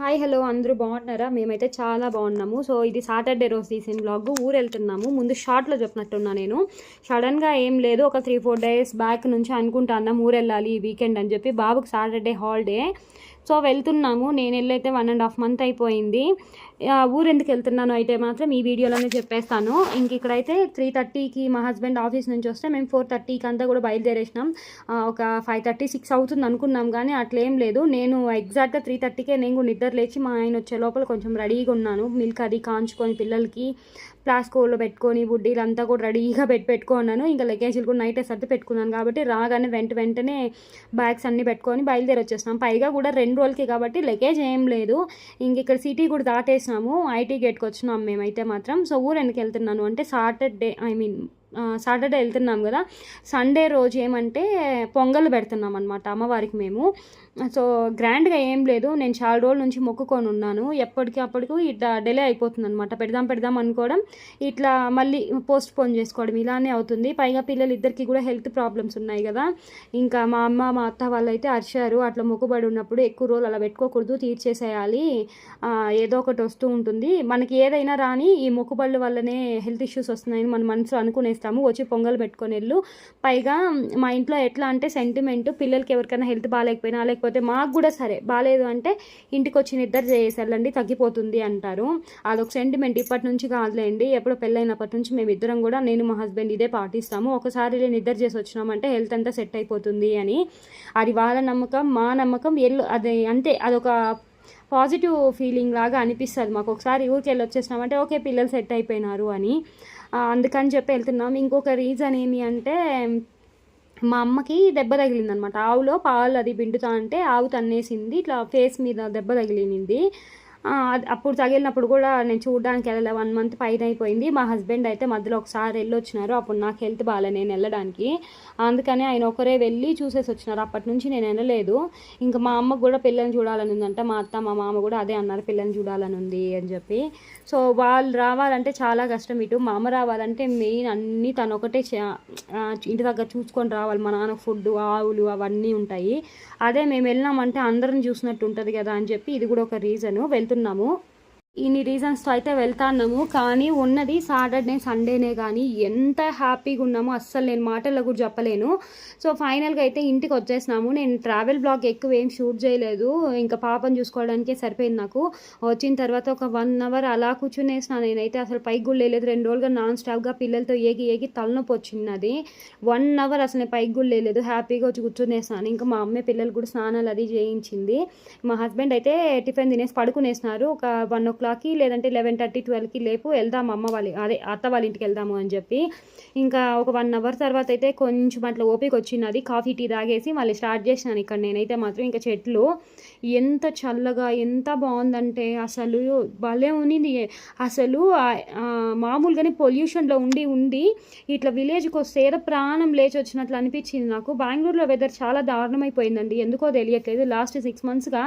Hi hello అందరూ బాగున్నారా? మేమైతే చాలా బాగున్నాము. సో ఇది సాటర్డే రోజు తీసిన బ్లాగ్ ఊరు వెళ్తున్నాము. ముందు షార్ట్లో చెప్పినట్టున్నా నేను. సడన్గా ఏం లేదు. ఒక త్రీ ఫోర్ డేస్ బ్యాక్ నుంచి అనుకుంటున్నాం ఊరు వెళ్ళాలి ఈ వీకెండ్ అని చెప్పి. బాబుకి సాటర్డే హాలిడే సో వెళ్తున్నాము. నేను వెళ్ళైతే వన్ అండ్ హాఫ్ మంత్ అయిపోయింది. ఆ, ఊరు ఎందుకు వెళ్తున్నాను అయితే మాత్రం ఈ వీడియోలోనే చెప్పేస్తాను. ఇంక ఇక్కడైతే త్రీ థర్టీకి మా హస్బెండ్ ఆఫీస్ నుంచి వస్తే మేము ఫోర్ థర్టీకి అంతా కూడా బయలుదేరేసినాం. ఒక ఫైవ్ థర్టీ సిక్స్ అవుతుంది అనుకున్నాం కానీ అట్లేం లేదు. నేను ఎగ్జాక్ట్గా త్రీ థర్టీకే నేను కూడా నిద్ర లేచి మా ఆయన వచ్చే లోపల కొంచెం రెడీగా ఉన్నాను. మిల్క్ అది కాంచుకొని పిల్లలకి ప్లాస్కోలో పెట్టుకొని బుడ్డీలు అంతా కూడా రెడీగా పెట్టి పెట్టుకున్నాను. ఇంకా లగేజీలు కూడా నైటే సర్ది పెట్టుకున్నాను కాబట్టి రాగానే వెంట వెంటనే బ్యాగ్స్ అన్నీ పెట్టుకొని బయలుదేరి వచ్చేసినాం పైగా కూడా రెండు రోజులకి కాబట్టి లగేజ్ ఏం లేదు. ఇంక ఇక్కడ సిటీ కూడా దాటేసినాము. ఐటీ గేట్కి వచ్చినాం మేమైతే మాత్రం. సో ఊరు ఎందుకు వెళ్తున్నాను అంటే సాటర్డే ఐ మీన్ సాటర్డే వెళ్తున్నాం కదా. సండే రోజు ఏమంటే పొంగల్ పెడుతున్నాం అనమాట అమ్మవారికి మేము. సో గ్రాండ్గా ఏం లేదు. నేను చాలా రోజుల నుంచి మొక్కుకొని ఉన్నాను. ఎప్పటికీ అప్పటికి ఇట్లా డిలే అయిపోతుంది అనమాట పెడదాం పెడదాం అనుకోవడం. ఇట్లా మళ్ళీ పోస్ట్ పోన్ చేసుకోవడం ఇలానే అవుతుంది. పైగా పిల్లలు ఇద్దరికి కూడా హెల్త్ ప్రాబ్లమ్స్ ఉన్నాయి కదా. ఇంకా మా అమ్మ మా అత్త వాళ్ళు అయితే అరిచారు. అట్లా మొక్కుబడి ఉన్నప్పుడు ఎక్కువ రోజులు అలా పెట్టుకోకూడదు. తీర్చేసేయాలి. ఏదో ఒకటి వస్తూ ఉంటుంది. మనకి ఏదైనా రాని ఈ మొక్కుబళ్ళ వల్లనే హెల్త్ ఇష్యూస్ వస్తున్నాయని మన మనసులో చేస్తాము. వచ్చి పొంగల్ పెట్టుకొని వెళ్ళు. పైగా మా ఇంట్లో ఎట్లా అంటే సెంటిమెంట్ పిల్లలకి ఎవరికైనా హెల్త్ బాగాలేకపోయినా లేకపోతే మాకు కూడా సరే బాగాలేదు అంటే ఇంటికి వచ్చి నిద్ర చేసేళ్ళండి తగ్గిపోతుంది అంటారు. అదొక సెంటిమెంట్ ఇప్పటి నుంచి కాదులేండి ఎప్పుడో పెళ్ళైనప్పటి నుంచి మేము ఇద్దరం కూడా నేను మా హస్బెండ్ ఇదే పాటిస్తాము. ఒకసారి నిద్ర చేసి వచ్చినామంటే హెల్త్ అంతా సెట్ అయిపోతుంది అని. అది వాళ్ళ నమ్మకం మా నమ్మకం. ఎల్లు అది అంతే అదొక పాజిటివ్ ఫీలింగ్ లాగా అనిపిస్తుంది మాకు. ఒకసారి ఊరికి వెళ్ళి వచ్చేసినామంటే ఓకే పిల్లలు సెట్ అయిపోయినారు అని. అందుకని చెప్పి వెళ్తున్నాం. ఇంకొక రీజన్ ఏమి అంటే మా అమ్మకి దెబ్బ తగిలిందనమాట. ఆవులో పాలు అది పిండుతా అంటే ఆవు తన్నేసింది. ఇట్లా ఫేస్ మీద దెబ్బ తగిలింది. అప్పుడు తగిలినప్పుడు కూడా నేను చూడడానికి వెళ్ళలే. వన్ మంత్ పైన అయిపోయింది. మా హస్బెండ్ అయితే మధ్యలో ఒకసారి వెళ్ళి వచ్చినారు అప్పుడు నాకు హెల్త్ బాగాలే నేను వెళ్ళడానికి. అందుకని ఆయన ఒకరే వెళ్ళి చూసేసి వచ్చినారు. అప్పటి నుంచి నేను వెళ్ళలేదు. ఇంకా మా అమ్మకు కూడా పిల్లని చూడాలని ఉందంట. మా అత్త మా మామ కూడా అదే అన్నారు. పిల్లని చూడాలని ఉంది అని చెప్పి. సో వాళ్ళు రావాలంటే చాలా కష్టం. ఇటు మా అమ్మ రావాలంటే మెయిన్ అన్నీ తను ఒకటే చే- ఇంటి దగ్గర చూసుకొని రావాలి. మా నాన్న ఫుడ్ ఆవులు అవన్నీ ఉంటాయి. అదే మేము వెళ్ళినామంటే అందరం చూసినట్టు ఉంటుంది కదా అని చెప్పి ఇది కూడా ఒక రీజను. వెళ్తున్నాము. ఇన్ని రీజన్స్తో అయితే వెళ్తాన్నాము. కానీ ఉన్నది సాటర్డే సండేనే కానీ ఎంత హ్యాపీగా ఉన్నామో అస్సలు నేను మాటల్లో కూడా చెప్పలేను. సో ఫైనల్గా అయితే ఇంటికి వచ్చేసినాము. నేను ట్రావెల్ బ్లాగ్ ఎక్కువ ఏం షూట్ చేయలేదు. ఇంకా పాపను చూసుకోవడానికే సరిపోయింది నాకు. వచ్చిన తర్వాత ఒక వన్ అవర్ అలా కూర్చునేసిన. నేనైతే అసలు పైకి కూడా లేదు రెండు రోజులుగా నాన్ స్టాప్గా పిల్లలతో ఏగి ఏగి తలనొప్పి వచ్చినది వన్ అవర్ అసలు నేను పైకి కూడా లేదు హ్యాపీగా వచ్చి కూర్చునేసినాను ఇంకా మా అమ్మే పిల్లలు కూడా స్నానాలు అది చేయించింది. మా హస్బెండ్ అయితే టిఫిన్ తినేసి పడుకునేసినారు. ఒక వన్ ఓ క్లాక్కి లేదంటే లెవెన్ థర్టీ ట్వెల్వ్కి లేపు వెళ్దాం అమ్మ వాళ్ళ అదే అత్త వాళ్ళ ఇంటికి వెళ్దాము అని చెప్పి ఇంకా ఒక వన్ అవర్ తర్వాత అయితే కొంచెం అట్లా ఓపిక వచ్చినది. కాఫీ టీ తాగేసి మళ్ళీ స్టార్ట్ చేసినాను ఇక్కడ నేనైతే మాత్రం. ఇంకా చెట్లు ఎంత చల్లగా ఎంత బాగుందంటే అసలు భలే ఉన్నింది. అసలు మామూలుగానే పొల్యూషన్లో ఉండి ఉండి ఇట్లా విలేజ్కి వస్తే ఏదో ప్రాణం లేచి వచ్చినట్లు అనిపించింది నాకు. బెంగళూరులో వెదర్ చాలా దారుణమైపోయిందండి. ఎందుకో తెలియట్లేదు. లాస్ట్ సిక్స్ మంత్స్గా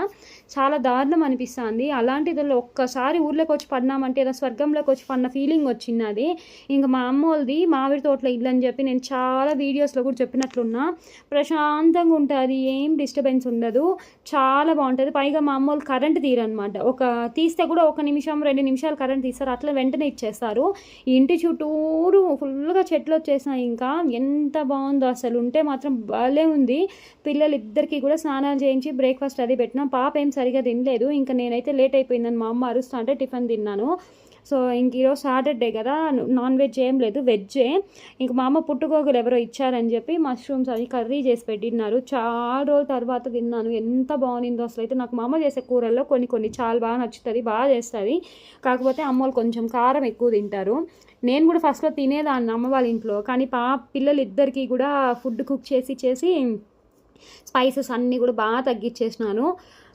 చాలా దారుణం అనిపిస్తుంది. అలాంటిది ఒక్కసారి ఊర్లోకి వచ్చి పడినామంటే ఏదో స్వర్గంలోకి వచ్చి పడిన ఫీలింగ్ వచ్చింది అది. ఇంకా మా అమ్మ వాళ్ళది మామిడి తోటలో ఇల్లు అని చెప్పి నేను చాలా వీడియోస్లో కూడా చెప్పినట్లున్నా. ప్రశాంతంగా ఉంటుంది ఏం డిస్టర్బెన్స్ ఉండదు. చాలా బాగుంటుంది. పైగా మా అమ్మ వాళ్ళు కరెంట్ తీరనమాట ఒక తీస్తే కూడా ఒక నిమిషం రెండు నిమిషాలు కరెంట్ తీస్తారు. అట్లా వెంటనే ఇచ్చేస్తారు. ఇంటి చుట్టూరు ఫుల్గా చెట్లు వచ్చేసాయి ఇంకా ఎంత బాగుందో అసలు. ఉంటే మాత్రం భలే ఉంది. పిల్లలు ఇద్దరికి కూడా స్నానాలు చేయించి బ్రేక్ఫాస్ట్ అది పెట్టినా. పాప ఏం సరిగా తినలేదు. ఇంకా నేనైతే లేట్ అయిపోయిందని మా అమ్మ అరుస్తుంది అంటే టిఫిన్ తిన్నాను. సో ఇంక ఈరోజు సాటర్డే కదా నాన్ వెజ్ ఏం లేదు వెజ్జే. ఇంక మా అమ్మ పుట్టుకోగలు ఎవరో ఇచ్చారని చెప్పి మష్రూమ్స్ అవి కర్రీ చేసి పెట్టినారు చాలా రోజుల తర్వాత తిన్నాను. ఎంత బాగుందో అసలు అయితే. నాకు మా అమ్మ చేసే కూరల్లో కొన్ని కొన్ని చాలా బాగా నచ్చుతుంది బాగా చేస్తుంది. కాకపోతే అమ్మోళ్ళు కొంచెం కారం ఎక్కువ తింటారు. నేను కూడా ఫస్ట్లో తినేదాన్ని అమ్మ వాళ్ళ ఇంట్లో. కానీ పా పిల్లలు ఇద్దరికీ కూడా ఫుడ్ కుక్ చేసి చేసి స్పైసెస్ అన్నీ కూడా బాగా తగ్గించేసినాను.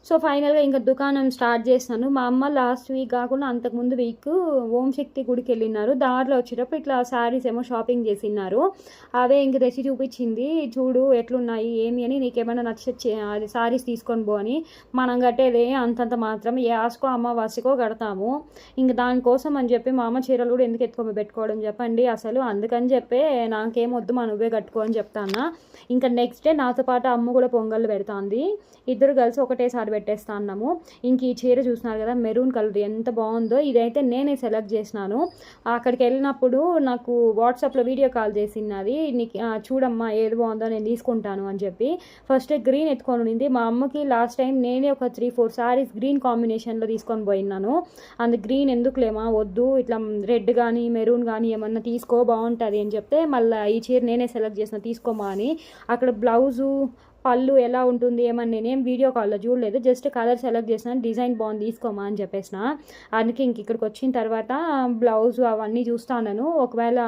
సో ఫైనల్గా ఇంకా దుకాణం స్టార్ట్ చేస్తాను మా అమ్మ లాస్ట్ వీక్ కాకుండా అంతకుముందు వీక్ ఓం శక్తి గుడికి వెళ్ళినారు. దారిలో వచ్చేటప్పుడు ఇట్లా శారీస్ ఏమో షాపింగ్ చేసినారు అవే ఇంక తెచ్చి చూపించింది. చూడు ఎట్లున్నాయి ఏమి అని నీకేమైనా నచ్చ అది శారీస్ తీసుకొని పో అని మనం కట్టేదే అంతంత మాత్రం. ఏ ఆసుకో అమ్మవాసికో కడతాము. ఇంక దానికోసం అని చెప్పి మా అమ్మ చీరలు కూడా ఎందుకు ఎత్తుకొని పెట్టుకోవడం చెప్పండి అసలు. అందుకని చెప్పే నాకేం వద్దు మా నువ్వే కట్టుకో అని చెప్తాను ఇంకా నెక్స్ట్ డే నాతో పాటు అమ్మ కూడా పొంగల్ పెడుతుంది. ఇద్దరు కలిసి ఒకటేసారి పెట్టేస్తా అన్నాము. ఇంక ఈ చీర చూసినారు కదా మెరూన్ కలర్ ఎంత బాగుందో. ఇదైతే నేనే సెలెక్ట్ చేసినాను. అక్కడికి వెళ్ళినప్పుడు నాకు వాట్సాప్లో వీడియో కాల్ చేసినది నీకు చూడమ్మా ఏది బాగుందో నేను తీసుకుంటాను అని చెప్పి. ఫస్ట్ గ్రీన్ ఎత్తుకొని ఉండింది. మా అమ్మకి లాస్ట్ టైం నేనే ఒక త్రీ ఫోర్ సారీస్ గ్రీన్ కాంబినేషన్లో తీసుకొని పోయినాను అందు గ్రీన్ ఎందుకులేమా వద్దు ఇట్లా రెడ్ కానీ మెరూన్ కానీ ఏమన్నా తీసుకో బాగుంటుంది అని చెప్తే మళ్ళీ ఈ చీర నేనే సెలెక్ట్ చేసిన తీసుకోమా అని. అక్కడ బ్లౌజు పళ్ళు ఎలా ఉంటుంది ఏమని నేనేం వీడియో కాల్లో చూడలేదు. జస్ట్ కలర్ సెలెక్ట్ చేసినాను డిజైన్ బాగుంది తీసుకోమా అని చెప్పేసిన. అందుకే ఇంక ఇక్కడికి వచ్చిన తర్వాత బ్లౌజ్ అవన్నీ చూస్తాను ఒకవేళ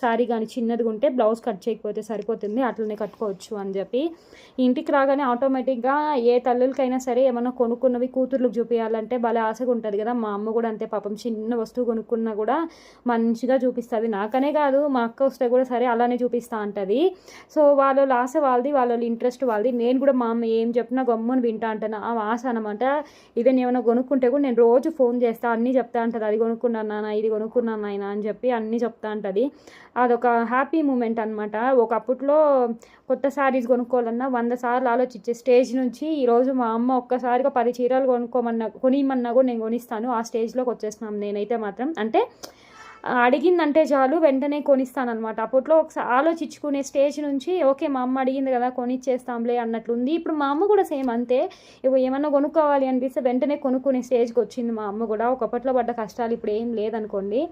శారీ కానీ చిన్నదిగా ఉంటే బ్లౌజ్ కట్ చేయకపోతే సరిపోతుంది అట్లనే కట్టుకోవచ్చు అని చెప్పి. ఇంటికి రాగానే ఆటోమేటిక్గా ఏ తల్లులకైనా సరే ఏమన్నా కొనుక్కున్నవి కూతుర్లకు చూపించాలంటే భలే ఆశగా ఉంటుంది కదా. మా అమ్మ కూడా అంతే పాపం చిన్న వస్తువు కొనుక్కున్నా కూడా మంచిగా చూపిస్తుంది. నాకనే కాదు మా అక్క వస్తే కూడా సరే అలానే చూపిస్తా అంటది. సో వాళ్ళ ఆశ వాళ్ళది వాళ్ళ ఇంట్రెస్ట్ వాళ్ళది. నేను కూడా మా అమ్మ ఏం చెప్పినా గమ్ముని వింటా అంటాను ఆ ఆశ అనమాట ఇదే ఏమైనా కొనుక్కుంటే కూడా నేను రోజు ఫోన్ చేస్తా అన్నీ చెప్తా ఉంటుంది అది కొనుక్కున్నాను నాన్న ఇది కొనుక్కున్నాను నాయన అని చెప్పి అన్నీ చెప్తా ఉంటుంది అదొక హ్యాపీ మూమెంట్ అనమాట ఒకప్పట్లో కొత్త శారీస్ కొనుక్కోవాలన్నా వంద సార్లు ఆలోచించే స్టేజ్ నుంచి ఈరోజు మా అమ్మ ఒక్కసారిగా పది చీరలు కొనుక్కోమన్నా కొనిమన్నా కూడా నేను కొనిస్తాను. ఆ స్టేజ్లోకి వచ్చేస్తున్నాం నేనైతే మాత్రం. అంటే అడిగిందంటే చాలు వెంటనే కొనిస్తాను అనమాట అప్పట్లో ఒకసారి ఆలోచించుకునే స్టేజ్ నుంచి ఓకే మా అమ్మ అడిగింది కదా కొనిచ్చేస్తాంలే అన్నట్లుంది. ఇప్పుడు మా అమ్మ కూడా సేమ్ అంతే. ఇప్పుడు ఏమన్నా కొనుక్కోవాలి అనిపిస్తే వెంటనే కొనుక్కునే స్టేజ్కి వచ్చింది మా అమ్మ కూడా. ఒకప్పట్లో పడ్డ కష్టాలు ఇప్పుడు ఏం లేదనుకోండి.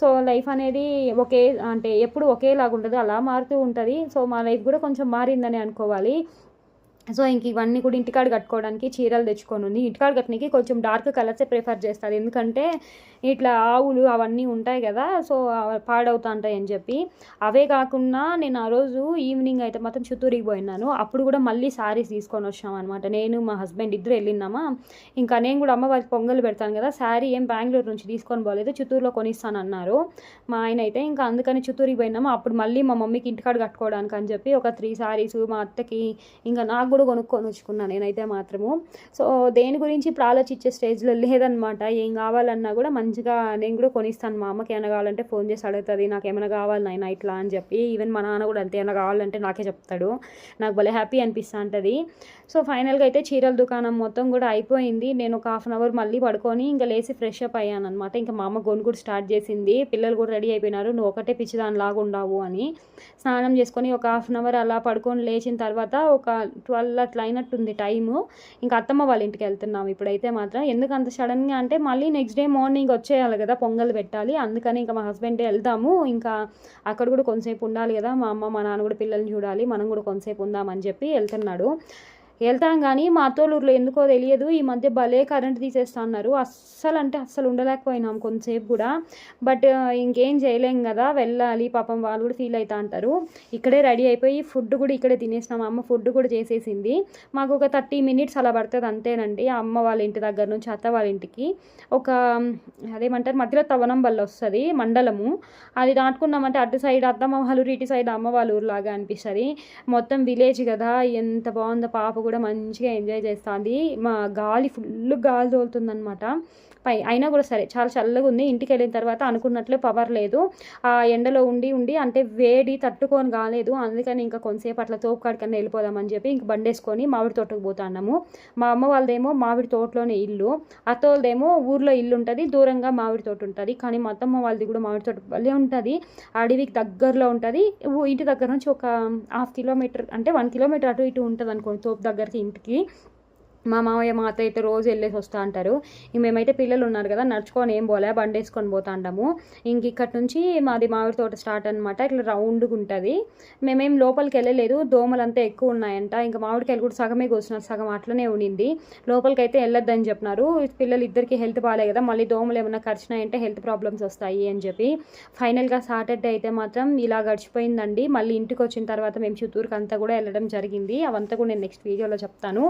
సో లైఫ్ అనేది ఒకే అంటే ఎప్పుడు ఒకేలాగా ఉండదు అలా మారుతూ ఉంటుంది. సో మా లైఫ్ కూడా కొంచెం మారిందని అనుకోవాలి. సో ఇంక ఇవన్నీ కూడా ఇంటికాడ కట్టుకోవడానికి చీరలు తెచ్చుకొని ఉంది. ఇంటికాడ కట్టడానికి కొంచెం డార్క్ కలర్సే ప్రిఫర్ చేస్తారు. ఎందుకంటే ఇట్లా ఆవులు అవన్నీ ఉంటాయి కదా సో అవి పాడవుతా ఉంటాయి అని చెప్పి. అవే కాకుండా నేను ఆ రోజు ఈవినింగ్ అయితే మాత్రం చిత్తూరుకి పోయినాను అప్పుడు కూడా మళ్ళీ శారీస్ తీసుకొని వచ్చాం అనమాట నేను మా హస్బెండ్ ఇద్దరు వెళ్ళినామా ఇంకా నేను కూడా అమ్మవారికి పొంగల్ పెడతాను కదా శారీ ఏం బెంగళూరు నుంచి తీసుకొని పోలేదు చిత్తూరులో కొనిస్తాను అన్నారు. మా ఆయన అయితే ఇంకా అందుకని చిత్తూరుకి పోయినామా. అప్పుడు మళ్ళీ మా మమ్మీకి ఇంటికాడ కట్టుకోవడానికి అని చెప్పి ఒక త్రీ శారీస్ మా అత్తకి ఇంకా నాకు కూడా కొనుక్కొని వచ్చుకున్నాను నేనైతే మాత్రము. సో దేని గురించి ఇప్పుడు ఆలోచించే స్టేజ్లో లేదనమాట ఏం కావాలన్నా కూడా మంచిగా నేను కూడా కొనిస్తాను. మా అమ్మకి ఏమైనా కావాలంటే ఫోన్ చేసి అడుగుతుంది నాకు ఏమైనా కావాలి నాయన ఇట్లా అని చెప్పి. ఈవెన్ మా నాన్న కూడా అంతే ఏమైనా కావాలంటే నాకే చెప్తాడు. నాకు భలే హ్యాపీ అనిపిస్తూ ఉంటుంది సో ఫైనల్గా అయితే చీరల దుకాణం మొత్తం కూడా అయిపోయింది. నేను ఒక హాఫ్ అన్ అవర్ మళ్ళీ పడుకొని ఇంకా లేచి ఫ్రెష్ అప్ అయ్యాను అనమాట ఇంకా మా అమ్మ గొను కూడా స్టార్ట్ చేసింది. పిల్లలు కూడా రెడీ అయిపోయినారు. నువ్వు ఒకటే పిచ్చిదానిలాగా ఉండవు అని. స్నానం చేసుకొని ఒక హాఫ్ అన్ అవర్ అలా పడుకొని లేచిన తర్వాత ఒక ట్వెల్వ్ అట్లా అయినట్టుంది టైము. ఇంకా అత్తమ్మ వాళ్ళ ఇంటికి వెళ్తున్నాం ఇప్పుడైతే మాత్రం. ఎందుకు అంత సడన్గా అంటే మళ్ళీ నెక్స్ట్ డే మార్నింగ్ వచ్చేయాలి కదా పొంగల్ పెట్టాలి. అందుకని ఇంకా మా హస్బెండ్ వెళ్దాము. ఇంకా అక్కడ కూడా కొంతసేపు ఉండాలి కదా. మా అమ్మ మా నాన్న కూడా పిల్లల్ని చూడాలి. మనం కూడా కొంతసేపు ఉందామని చెప్పి వెళ్తున్నాడు. వెళ్తాం కానీ మా అత్తోళ్ళూరులో ఎందుకో తెలియదు. ఈ మధ్య భలే కరెంట్ తీసేస్తా అన్నారు అస్సలు అంటే అస్సలు ఉండలేకపోయినాం కొంతసేపు కూడా. బట్ ఇంకేం చేయలేం కదా వెళ్ళాలి. పాపం వాళ్ళు కూడా ఫీల్ అవుతా అంటారు. ఇక్కడే రెడీ అయిపోయి ఫుడ్ కూడా ఇక్కడే తినేసినాం. అమ్మ ఫుడ్ కూడా చేసేసింది. మాకు ఒక థర్టీ మినిట్స్ అలా పడుతుంది అంతేనండి. అమ్మ వాళ్ళ ఇంటి దగ్గర నుంచి అత్త వాళ్ళ ఇంటికి. ఒక అదేమంటారు మధ్యలో తవనం బల్ల వస్తుంది మండలము. అది దాటుకున్నామంటే అటు సైడ్ అత్తమ్మ వాళ్ళు ఇటు సైడ్ అమ్మ వాళ్ళ ఊరు లాగా అనిపిస్తుంది. మొత్తం విలేజ్ కదా ఎంత బాగుందో పాప కూడా మంచిగా ఎంజాయ్ చేస్తుంది. మా గాలి ఫుల్ గాలి తోలుతుందనమాట పై అయినా కూడా సరే చాలా చల్లగా ఉంది. ఇంటికి వెళ్ళిన తర్వాత అనుకున్నట్లే పవర్ లేదు. ఆ ఎండలో ఉండి ఉండి అంటే వేడి తట్టుకొని కాలేదు. అందుకని ఇంకా కొంతసేపు అట్లా తోపుకాడికన్నా వెళ్ళిపోదామని చెప్పి ఇంక బండేసుకొని మామిడి తోటకు పోతున్నాము మా అమ్మ వాళ్ళదేమో మామిడి తోటలోనే ఇల్లు. అత్తోళ్ళదేమో ఊర్లో ఇల్లు ఉంటుంది. దూరంగా మామిడి తోట ఉంటుంది. కానీ మా అత్తమ్మ వాళ్ళది కూడా మామిడి తోట భలే ఉంటుంది. అడవికి దగ్గరలో ఉంటుంది. ఇంటి దగ్గర నుంచి ఒక హాఫ్ కిలోమీటర్ అంటే వన్ కిలోమీటర్ అటు ఇటు ఉంటుంది అనుకోండి తోపు దగ్గరికి ఇంటికి. మా మామయ్య మా అత్త అయితే రోజు వెళ్ళేసి వస్తూ అంటారు. ఇంక మేమైతే పిల్లలు ఉన్నారు కదా నడుచుకొని ఏం పోలే బండి వేసుకొని పోతా అంటాము. ఇంక ఇక్కడ నుంచి మాది మామిడి తోట స్టార్ట్ అనమాట ఇట్లా రౌండ్గా ఉంటుంది. మేమేం లోపలికి వెళ్ళలేదు. దోమలంతా ఎక్కువ ఉన్నాయంట. ఇంకా మామిడికాయలు కూడా సగమే కోసినారు. సగం అట్లనే ఉండింది లోపలికి అయితే వెళ్ళొద్దని చెప్పినారు. పిల్లలు ఇద్దరికి హెల్త్ బాగాలే కదా. మళ్ళీ దోమలు ఏమైనా ఖర్చునాయంటే హెల్త్ ప్రాబ్లమ్స్ వస్తాయి అని చెప్పి. ఫైనల్గా సాటర్డే అయితే మాత్రం ఇలా గడిచిపోయిందండి. మళ్ళీ ఇంటికి వచ్చిన తర్వాత మేము చిత్తూరుకి అంతా కూడా వెళ్ళడం జరిగింది. అవంతా కూడా నేను నెక్స్ట్ వీడియోలో చెప్తాను.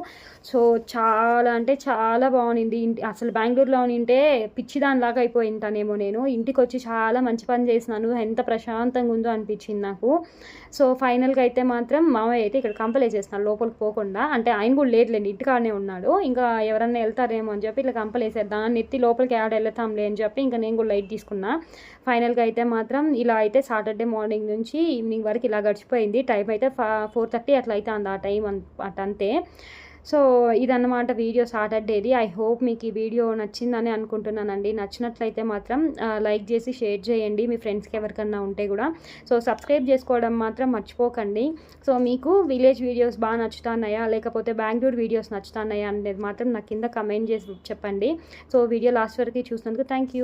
సో చాలా అంటే చాలా బాగుంది ఇంటి అసలు బెంగళూరులో ఉంటే పిచ్చిదానిలాగా అయిపోయింటానేమో నేను. ఇంటికి వచ్చి చాలా మంచి పని చేసినాను. ఎంత ప్రశాంతంగా ఉందో అనిపించింది నాకు. సో ఫైనల్గా అయితే మాత్రం మామయ్య అయితే ఇక్కడ కంపలే చేస్తున్నాను లోపలికి పోకుండా. అంటే ఆయన కూడా లేదులేండి ఇంటికాడనే ఉన్నాడు. ఇంకా ఎవరన్నా వెళ్తారేమో అని చెప్పి ఇట్లా కంపలేసేద్దాం. అని ఎత్తి లోపలికి యాడ్ వెళ్తాంలే అని చెప్పి ఇంకా నేను కూడా లైట్ తీసుకున్నా. ఫైనల్గా అయితే మాత్రం ఇలా అయితే సాటర్డే మార్నింగ్ నుంచి ఈవినింగ్ వరకు ఇలా గడిచిపోయింది. టైం అయితే ఫోర్ థర్టీ అట్లా అయితే అంది ఆ టైం అట్ అంతే సో ఇదన్నమాట వీడియో సాటర్డేది ఐ హోప్ మీకు ఈ వీడియో నచ్చిందని అనుకుంటున్నానండి. నచ్చినట్లయితే మాత్రం లైక్ చేసి షేర్ చేయండి. మీ ఫ్రెండ్స్కి ఎవరికన్నా ఉంటే కూడా. సో సబ్స్క్రైబ్ చేసుకోవడం మాత్రం మర్చిపోకండి. సో మీకు విలేజ్ వీడియోస్ బాగా నచ్చుతున్నాయా? లేకపోతే బెంగళూరు వీడియోస్ నచ్చుతున్నాయా? అనేది మాత్రం నాకు కింద కమెంట్ చేసి చెప్పండి. సో వీడియో లాస్ట్ వరకు చూసినందుకు థ్యాంక్ యూ